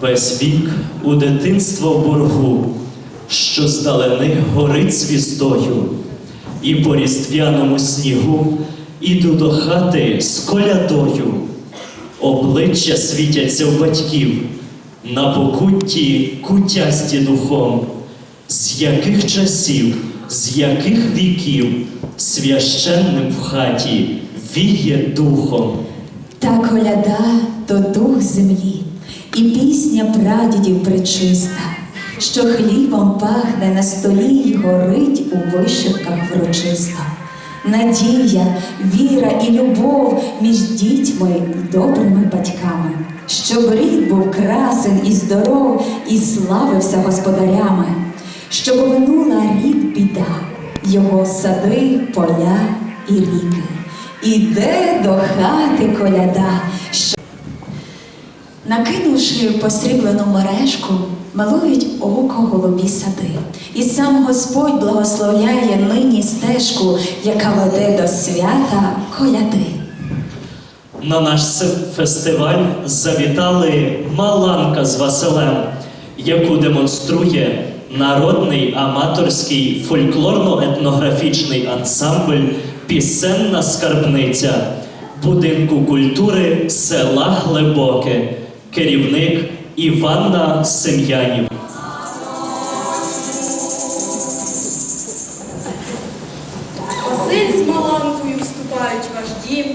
Весь вік у дитинство в боргу, що здалени горить звіздою, і по різдвяному снігу іду до хати з колядою. Обличчя світяться в батьків, на покутті кутясті духом. З яких часів, з яких віків священним в хаті віє духом. Та коляда то дух землі, і пісня прадідів причиста, що хлібом пахне на столі й горить у вишивках врочисто. Надія, віра і любов між дітьми й добрими батьками, щоб рід був красен і здоров, і славився господарями, щоб минула рід біда, його сади, поля і ріки. Іде до хати коляда, Накинувши посріблену мережку, малують око голубі сади. І сам Господь благословляє нині стежку, яка веде до свята коляди. На наш фестиваль завітали Маланка з Василем, яку демонструє народний аматорський фольклорно-етнографічний ансамбль Пісенна скарбниця будинку культури села Глибоке, керівник Іванна Сем'янів. Василь з Маланкою вступають в ваш дім.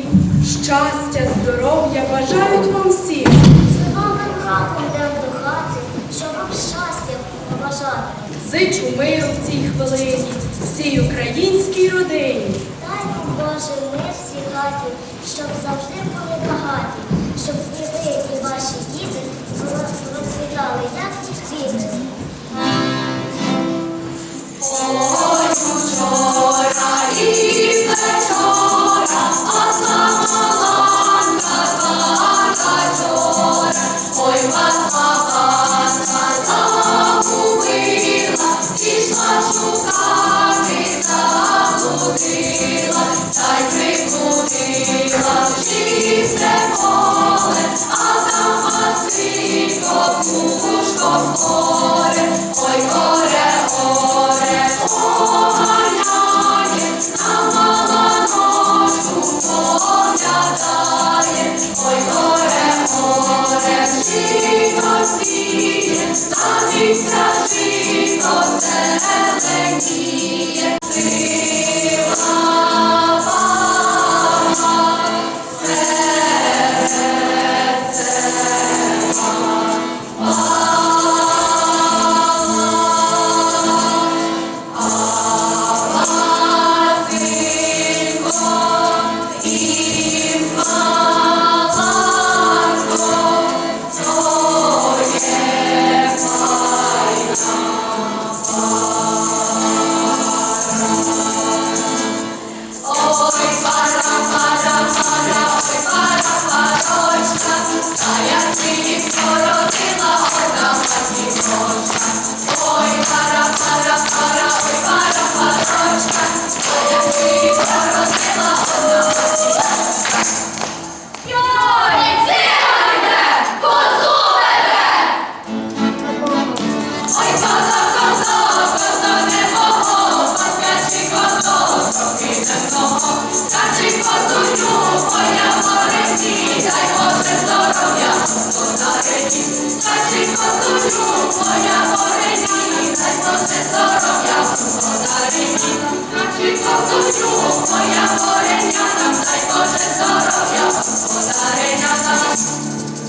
Щастя, здоров'я бажають вам всім. З новим кроком йдем до хати, щоб вам щастя побажати. Зичу миру в цій хвилині, всій українській родині. Дай нам Боже мир всій хаті, щоб завжди були багаті, щоб і розцвітали, як ті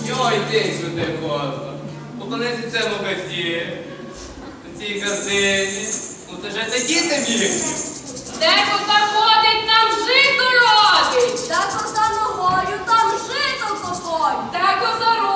Йой, ти сюди коза. Поклонися цьому газді, цій газині. Ну це ж це діти білі. Де коза ходить, там жито родить. Та коса ногою, там жито копой. Де коза рогом, там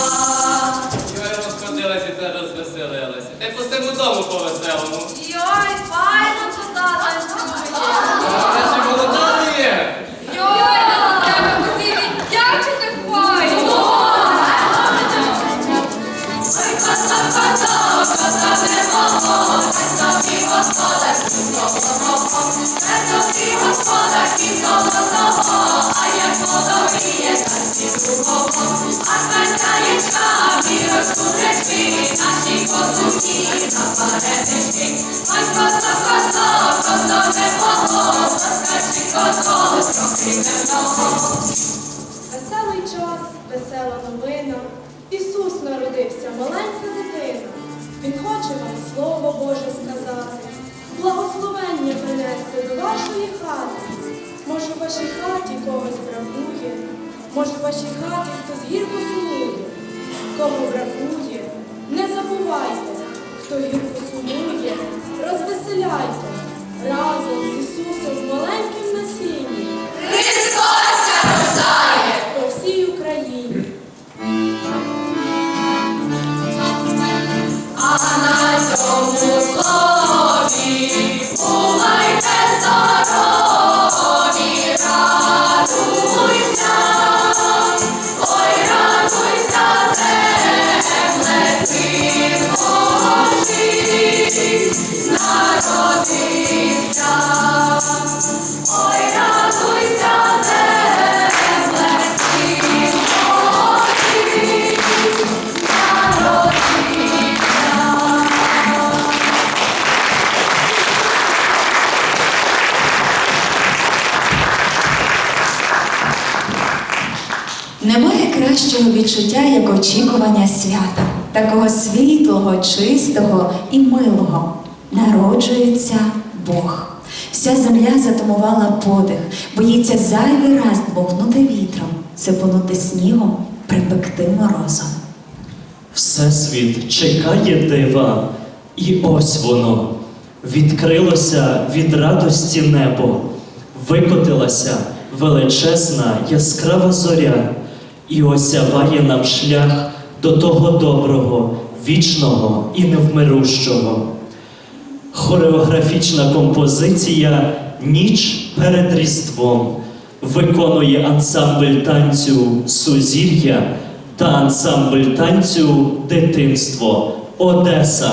Ти господар під золотого, а як подобріє, так всі другого. А хазяїчка, вірочку речки, наші козуні напередечки. Ой, козо, козо, козо не поло, скажи козо. Веселий час, весела новина. Ісус народився, маленька дитина. Він хоче вам Слово Боже сказати, благословення принести до вашої хати. Може, в вашій хаті когось бракує, може, в вашій хаті хтось гірко сумує. Кому бракує, не забувайте, хто гірко сумує, Немає кращого відчуття, як очікування свята, такого світлого, чистого і милого. Народжується Бог. Вся земля затумувала подих, боїться зайвий раз дмухнути вітром, сипонути снігом, припекти морозом. Всесвіт чекає дива, і ось воно. Відкрилося від радості небо, викотилася величезна яскрава зоря, і осяває нам шлях до того доброго, вічного і невмирущого. Хореографічна композиція Ніч перед Різдвом виконує ансамбль танцю Сузір'я та ансамбль танцю Дитинство Одеса.